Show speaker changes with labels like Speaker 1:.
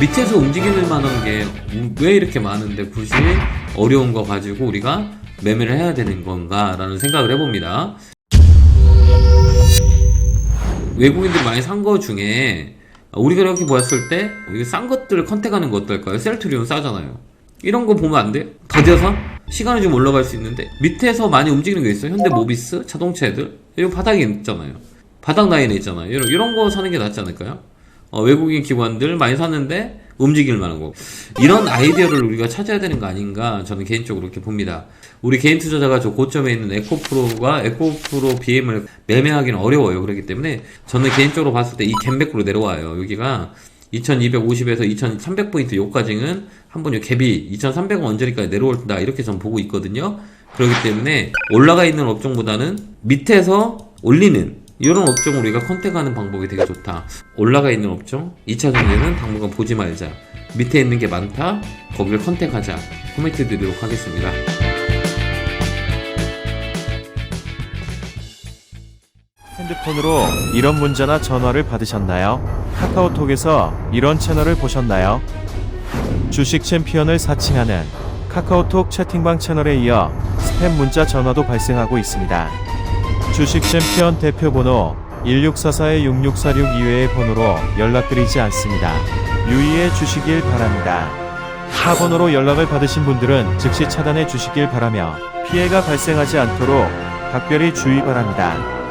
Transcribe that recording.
Speaker 1: 밑에서 움직일 만한 게 왜 이렇게 많은데 굳이 어려운 거 가지고 우리가 매매를 해야 되는 건가라는 생각을 해봅니다. 외국인들이 많이 산 거 중에 우리가 이렇게 보았을 때 이게 싼 것들을 컨택하는 거 어떨까요? 셀트리온 싸잖아요. 이런 거 보면 안 돼? 더뎌서 시간이 좀 올라갈 수 있는데 밑에서 많이 움직이는 게 있어요. 현대 모비스 자동차들 이거 바닥에 있잖아요. 바닥 라인에 있잖아요. 이런, 이런 거 사는 게 낫지 않을까요? 어, 외국인 기관들 많이 샀는데 움직일 만한 거. 이런 아이디어를 우리가 찾아야 되는 거 아닌가 저는 개인적으로 그렇게 봅니다. 우리 개인 투자자가 저 고점에 있는 에코프로가 에코프로 BM을 매매하기는 어려워요. 그렇기 때문에 저는 개인적으로 봤을 때 이 캔백으로 내려와요. 여기가 2250에서 2300포인트 요까지는 한번 요 갭이 2300원 언저리까지 내려올다 이렇게 전 보고 있거든요. 그렇기 때문에 올라가 있는 업종보다는 밑에서 올리는 이런 업종 우리가 컨택하는 방법이 되게 좋다. 올라가 있는 업종 2차 전지는 당분간 보지 말자. 밑에 있는 게 많다. 거기를 컨택하자. 코멘트 드리도록 하겠습니다.
Speaker 2: 핸드폰으로 이런 문자나 전화를 받으셨나요? 카카오톡에서 이런 채널을 보셨나요? 주식 챔피언을 사칭하는 카카오톡 채팅방 채널에 이어 스팸 문자 전화도 발생하고 있습니다. 주식 챔피언 대표 번호 1644-6646 이외의 번호로 연락드리지 않습니다. 유의해 주시길 바랍니다. 타 번호로 연락을 받으신 분들은 즉시 차단해 주시길 바라며 피해가 발생하지 않도록 각별히 주의 바랍니다.